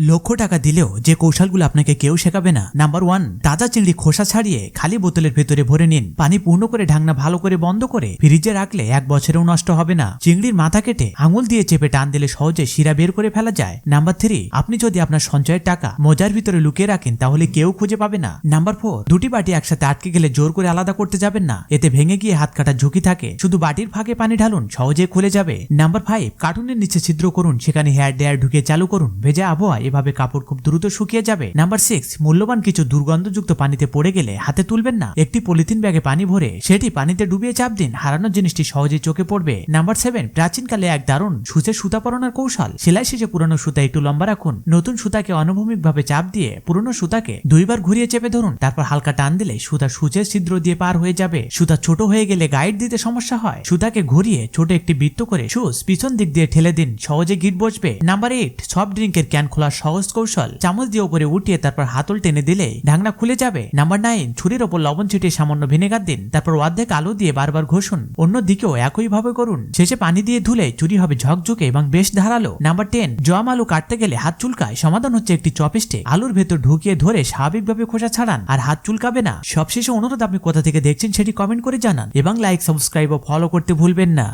লক্ষ টাকা দিলেও যে কৌশলগুলো আপনাকে কেউ শেখাবে না। নাম্বার ওয়ান তাজা চিংড়ি খোসা ছাড়িয়ে খালি বোতলের ভেতরে ভরে নিন। পানি পূর্ণ করে ঢাকনা ভালো করে বন্ধ করে ফ্রিজে রাখলে এক বছরেও নষ্ট হবে না। চিংড়ির মাথা কেটে আঙুল দিয়ে চেপে টান দিলে সহজে শিরা বের করে ফেলা যায়। নাম্বার থ্রি আপনি যদি আপনার সঞ্চয়ের টাকা মোজার ভিতরে লুকিয়ে রাখেন, তাহলে কেউ খুঁজে পাবে না। নাম্বার ফোর দুটি বাটি একসাথে আটকে গেলে জোর করে আলাদা করতে যাবেন না। এতে ভেঙে গিয়ে হাত কাটার ঝুঁকি থাকে। শুধু বাটির ফাঁকে পানি ঢালুন সহজে খুলে যাবে। নাম্বার ফাইভ কার্টুনের নিচে ছিদ্র করুন, সেখানে হেয়ার ড্রায়ার ঢুকিয়ে চালু করুন। ভেজা আবহাওয়া এভাবে কাপড় খুব দ্রুত শুকিয়ে যাবে। নাম্বার সিক্স মূল্যবান কিছু দুর্গন্ধযুক্ত পানিতে পড়ে গেলে হাতে তুলবেন না। একটি পলিথিন ব্যাগে পানি ভরে সেটি পানিতে ডুবিয়ে চাপ দিন। হারানোর জিনিসটি সহজে চোখে পড়বে। নাম্বার সেভেন প্রাচীনকালে এক দারুণ সূচে সুতা পরানোর কৌশল। সেলাই শেষে পুরনো সুতা একটু লম্বা রাখুন। নতুন সুতাকে অনুভূমিকভাবে চাপ দিয়ে পুরনো সুতাকে দুইবার ঘুরিয়ে চেপে ধরুন। তারপর হালকা টান দিলে সুতা সূচের ছিদ্র দিয়ে পার হয়ে যাবে। সুতা ছোট হয়ে গেলে গাইড দিতে সমস্যা হয়। সুতাকে ঘুরিয়ে ছোট একটি বৃত্ত করে সুস পিছন দিক দিয়ে ঠেলে দিন। সহজে গিট বসবে। নাম্বার এইট সফট ড্রিঙ্কের ক্যান খোলার সহজ কৌশল। চামচ দিয়ে উপরে উঠিয়ে তারপর হাতল টেনে দিলে ঢাকনা খুলে যাবে। নাম্বার নাইন, ছুরির ওপর লবণ ছিটিয়ে সামান্য ভিনেগার দিন। তারপর অর্ধেক আলু দিয়ে বারবার ঘষুন। অন্য দিকেও একই ভাবে করুন। শেষে পানি দিয়ে ধুলে চুরি হবে ঝকঝকে এবং বেশ ধারালো। নাম্বার টেন জম আলু কাটতে গেলে হাত চুলকায়। সমাধান হচ্ছে একটি চপস্টে আলুর ভেতর ঢুকিয়ে ধরে স্বাভাবিকভাবে খোসা ছাড়ান। আর হাত চুলকাবে না। সবশেষে অনুরোধ আপনি কোথা থেকে দেখছেন সেটি কমেন্ট করে জানান। এবং লাইক সাবস্ক্রাইব ও ফলো করতে ভুলবেন না।